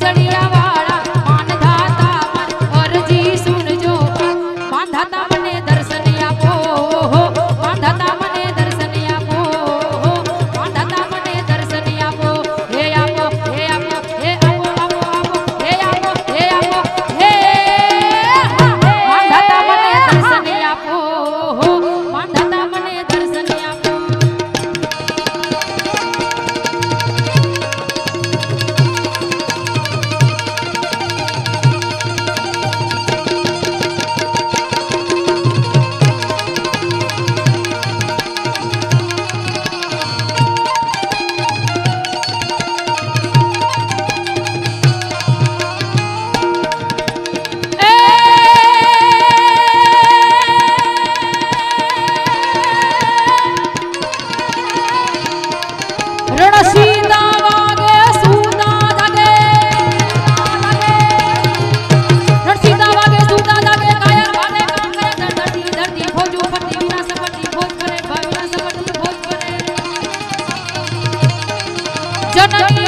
这里啊 জননী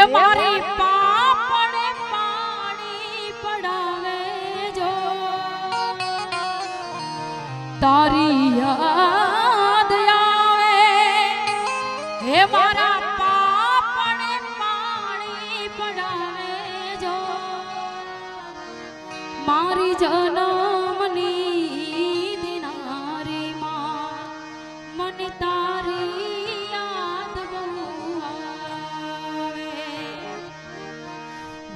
હે મારી પાપણે પાણી પડાવે જો. તારી યાદ